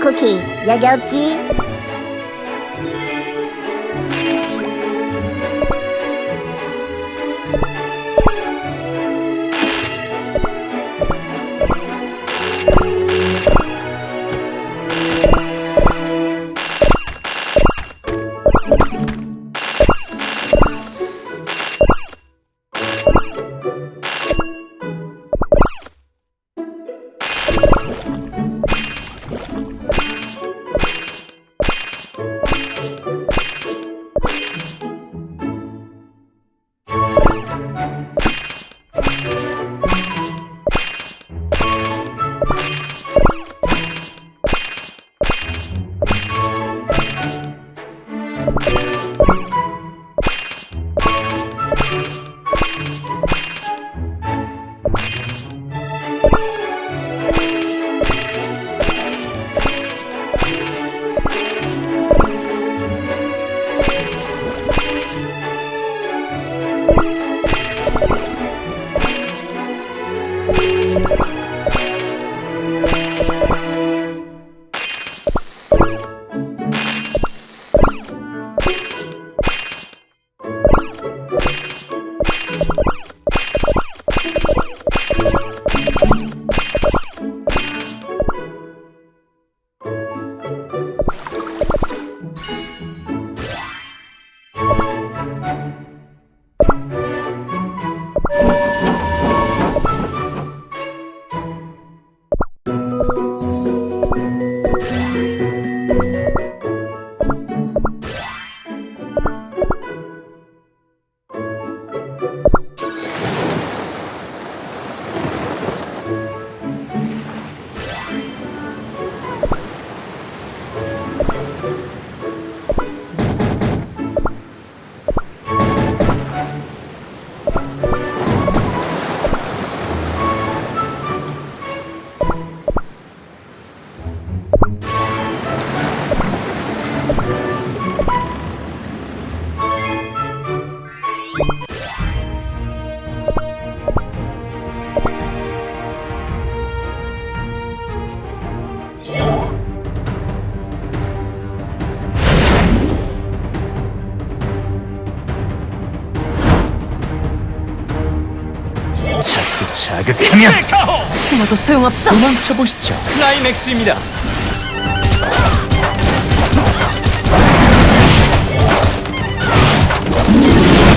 cookie. You? 숨어도 소용없어. 도망쳐 보시죠. 클라이맥스입니다.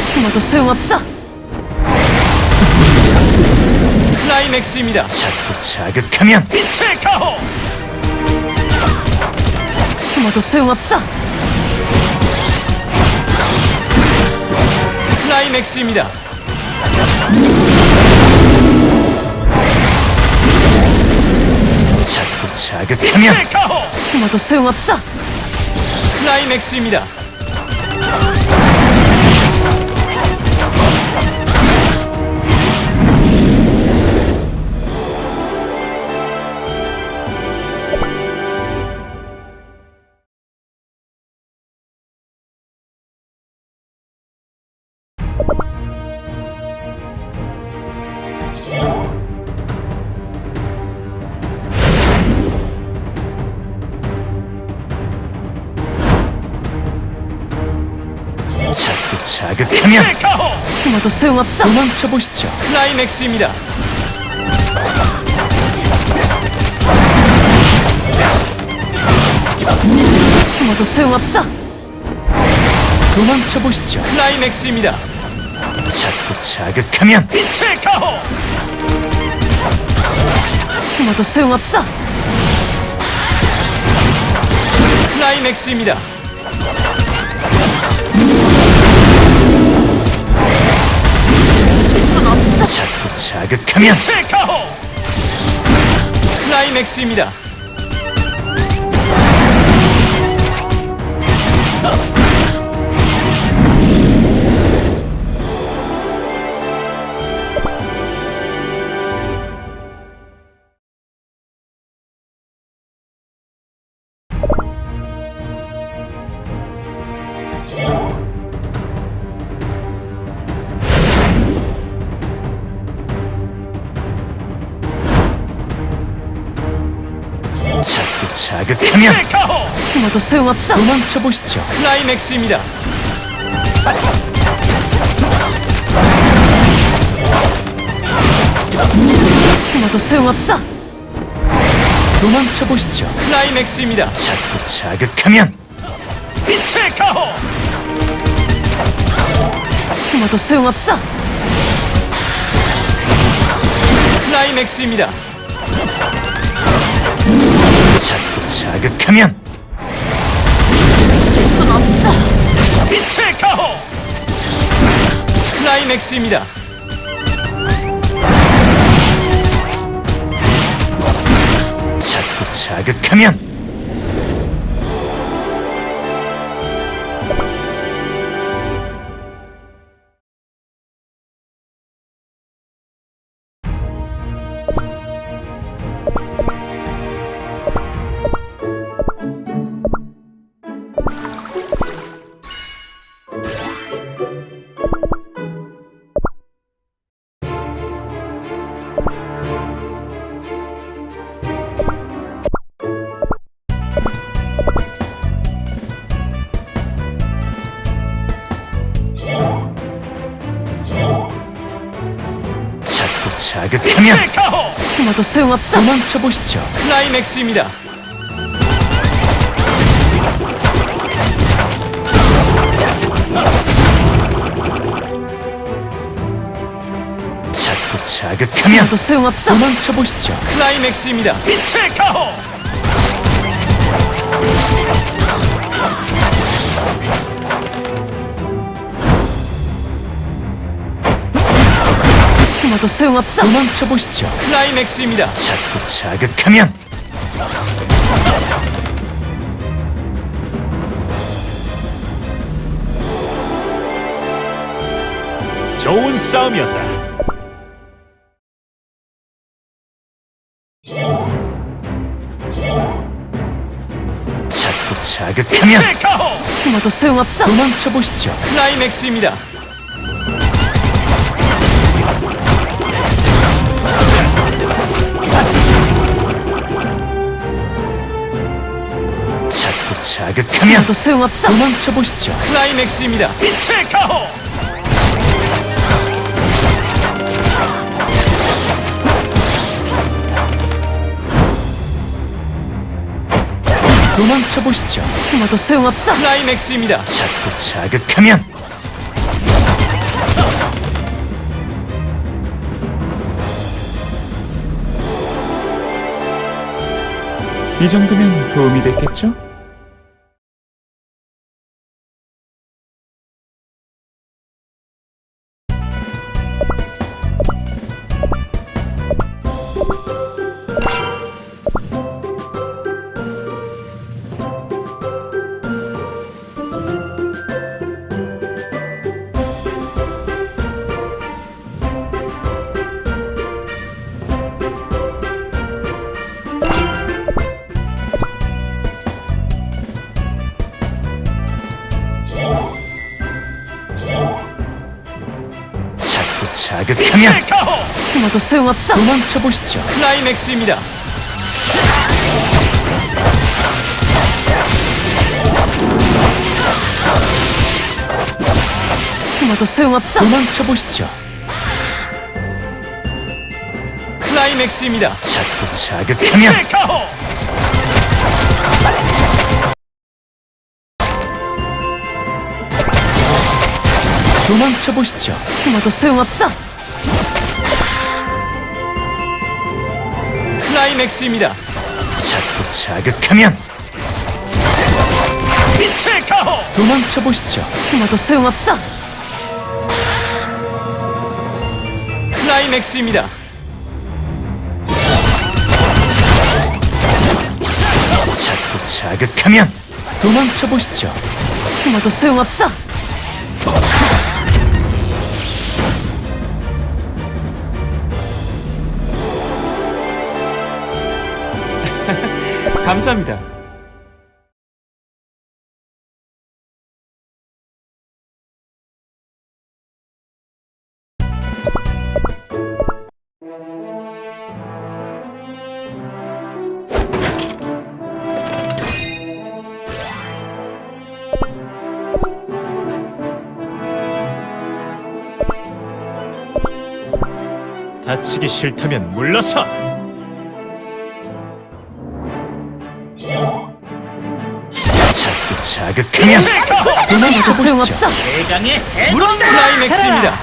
숨어도 소용없어. 클라이맥스입니다. 자꾸 자극하면 체카호 숨어도 소용없어. 클라이맥스입니다. 자극하면 숨어도 소용없어. 클라이맥스입니다. 자극하면 숨어도 소용없어. 도망쳐 보시죠. 클라이맥스입니다. 숨어도 소용없어. 도망쳐 보시죠. 클라이맥스입니다. 자꾸 자극하면 체카호 숨어도 소용없어. 클라이맥스입니다. 자꾸 자극하면 체카호 클라이맥스입니다. 숨어도 소용없어. 도망쳐 보시죠. 클라이맥스입니다. 숨어도 소용없어. 도망쳐 보시죠. 클라이맥스입니다. 자꾸 자극하면 체카호 숨어도 소용없어. 클라이맥스입니다. 자꾸 자극하면 없어. 체카호 클라이맥스입니다. 자꾸 자극하면 자꾸 자극하면 숨어도 소용없어. 도망쳐 보시죠. 클라이맥스입니다. 자극하면 숨어도 소용없어. 도망쳐 보시죠. 클라이맥스입니다. 체카호 숨어도 소용없어. 도망쳐 보시죠. 클라이맥스입니다. 자꾸 자극하면 좋은 싸움이었다. 자극하면 체카호 숨어도 소용없어. 도망쳐 보시죠. 클라이맥스입니다. 자꾸 자극하면 숨어도 소용없어. 도망쳐 보시죠. 클라이맥스입니다. 체카호 도망쳐 보시죠. 숨어도 소용없어. 클라이맥스입니다. 자꾸 자극하면 이 정도면 도움이 됐겠죠? 자극하면 체카호 숨어도 소용없어. 도망쳐 보시죠. 클라이맥스입니다. 숨어도 소용없어. 도망쳐 보시죠. 클라이맥스입니다. 자꾸 자극하면 도망쳐 보시죠. 숨어도 소용없어. 클라이맥스입니다. 자꾸 자극하면 체카호 도망쳐 보시죠. 숨어도 소용없어. 클라이맥스입니다. 자꾸 자극하면 도망쳐 보시죠. 숨어도 소용없어. 감사합니다. 다치기 싫다면 물러서! 자극하면 숨어도 소용없어. 대강의 클라이맥스입니다.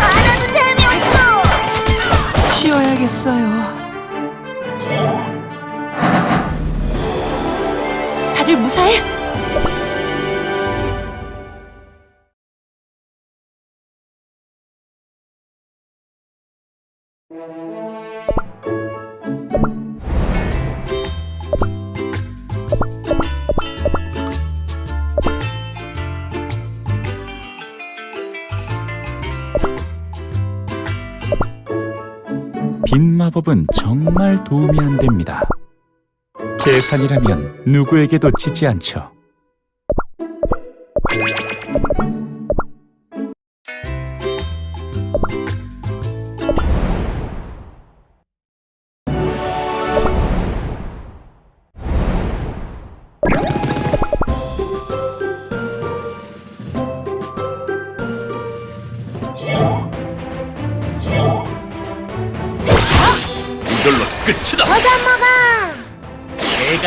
하나도 재미없어. 쉬어야겠어요. 다들 무사해? 마법은 정말 도움이 안 됩니다. 계산이라면 누구에게도 지지 않죠.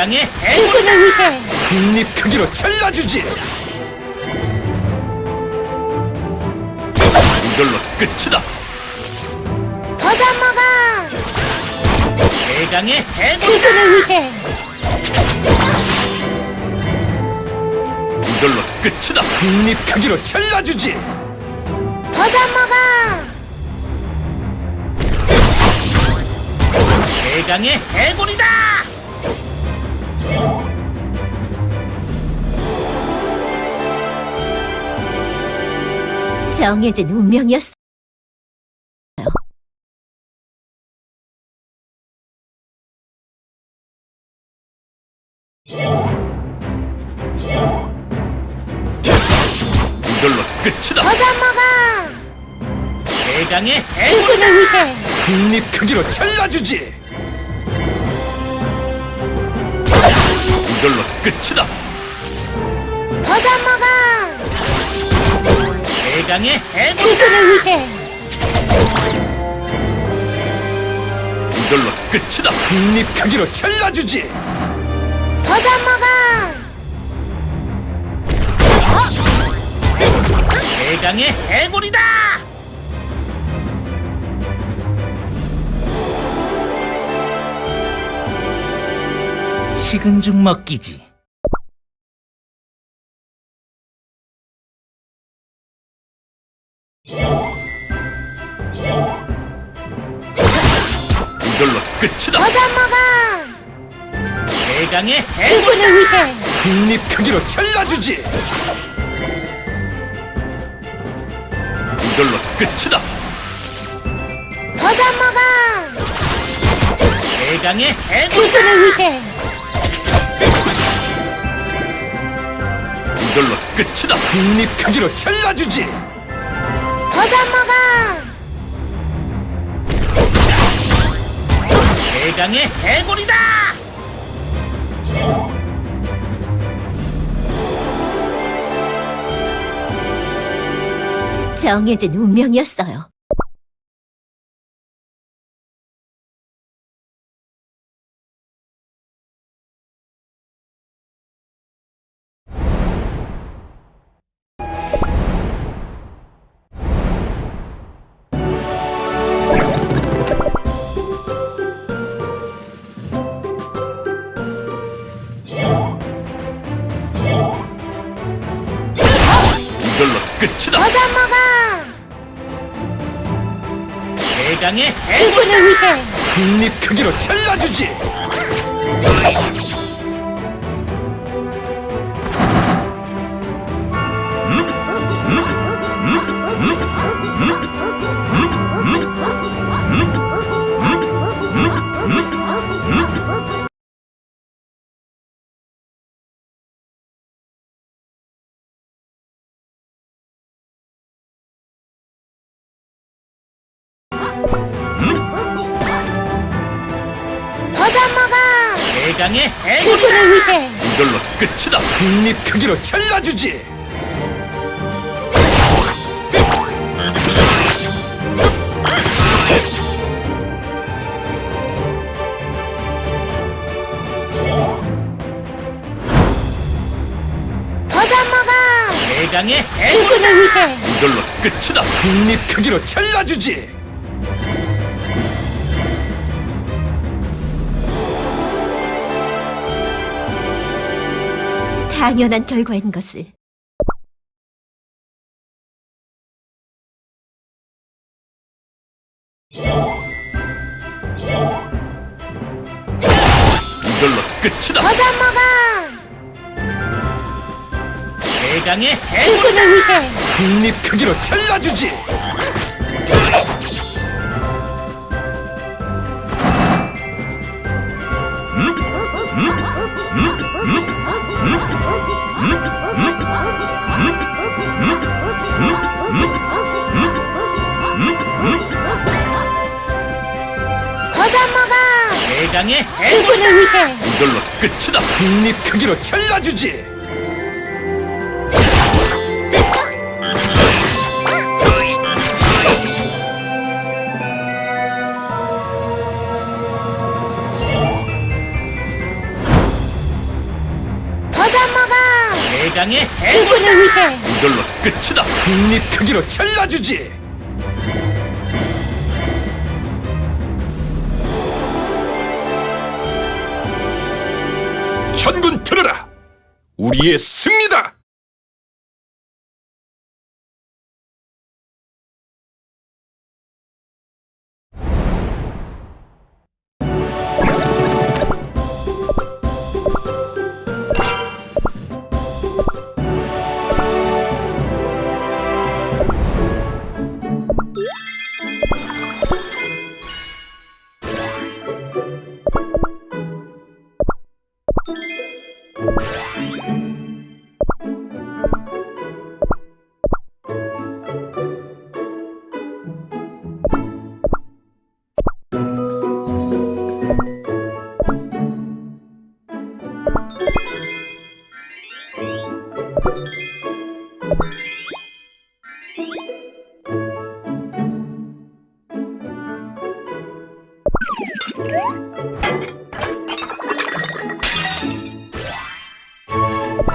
해골 누구를 위해? 국립 크기로 잘라주지. 이걸로 끝이다. 어서 먹어. 대강의 해골 누구를 위해? 이걸로 끝이다. 국립 크기로 잘라주지. 어서 먹어. 대강의 해골이다. 정해진 운명이었어. 이걸로 끝이다. 대강의 해골 누구를 위해? 국립 크기로 잘라주지. 이걸로 끝이다. 어서 먹어. 대강의 해골 누구를 위해? 이걸로 끝이다. 국립 크기로 잘라주지. 어서 먹어. 대강의 해골이다. 식은 죽 먹기지. 이걸로 끝이다. 어서 먹어. 대강의 해골 누구를 위해? 국립 크기로 잘라주지. 이걸로 끝이다. 어서 먹어. 대강의 해골 누구를 위해? 이걸로 끝이다. 국립 크기로 잘라주지. 어서 먹어. 대강의 해골이다. 정해진 운명이었어요. 크기로 잘라주지. 사랑의 해 우리를 위해 이걸로 끝이다. 한입 크기로 잘라주지. 제강의 해 우리를 위해 이걸로 끝이다. 한입 크기로 잘라주지. 당연한 결과인 것을. 이걸로 끝이다. 어서 먹어! 최강의 그분을 위해! 국립 크기로 잘라주지. 어서 먹 어 최강의 그분을 위해 이걸로 끝이다. 국립 크기로 잘라주지. 최강의 그분을 위해 이걸로 끝이다. 국립 크기로 잘라주지. 전군 들으라. 우리의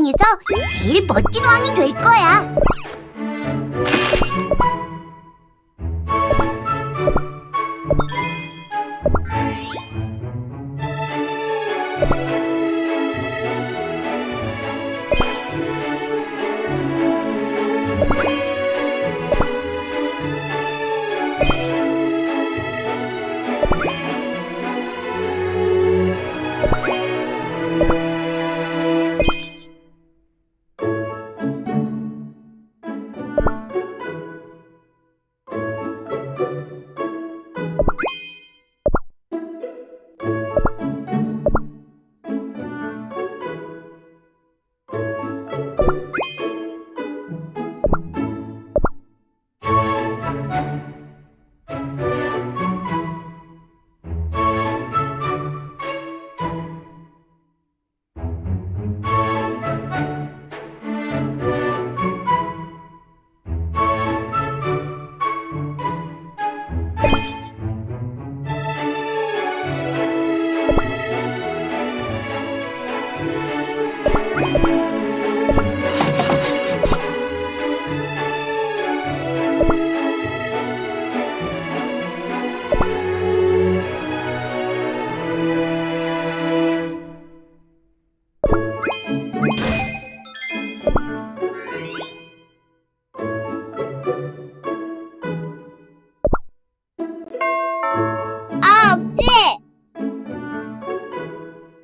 세상에서 제일 멋진 왕이 될 거야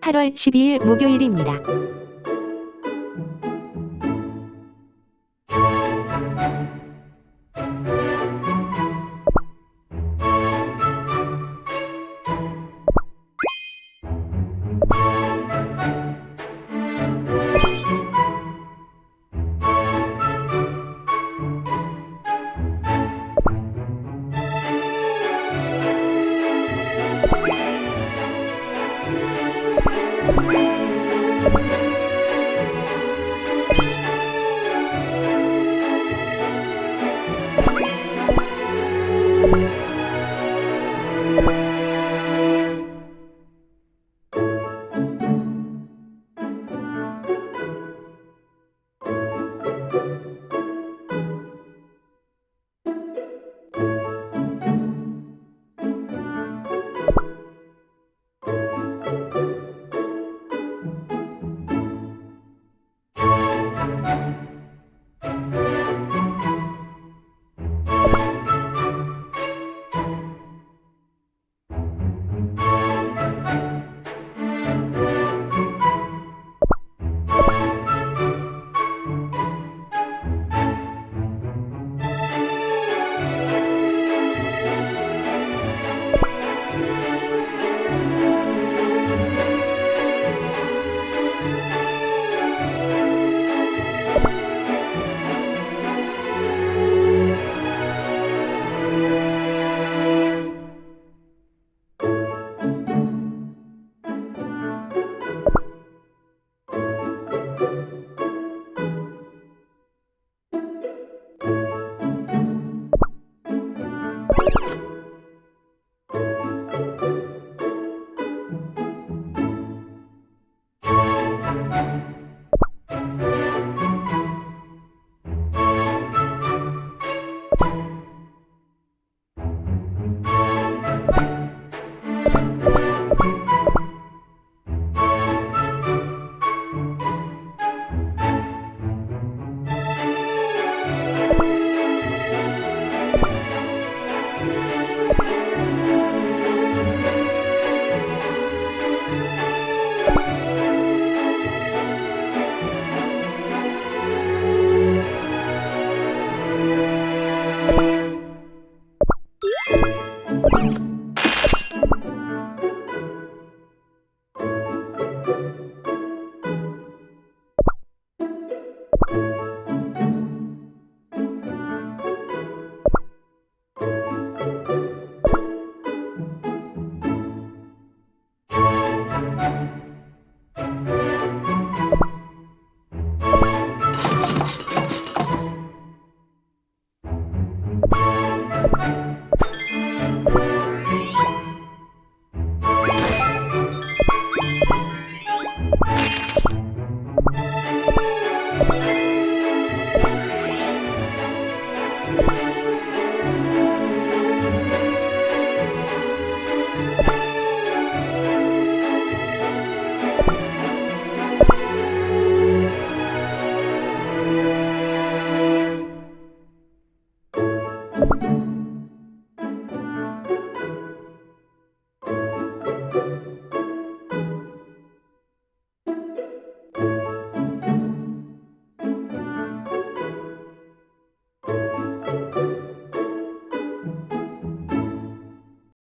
8월 12일 목요일입니다. Bye.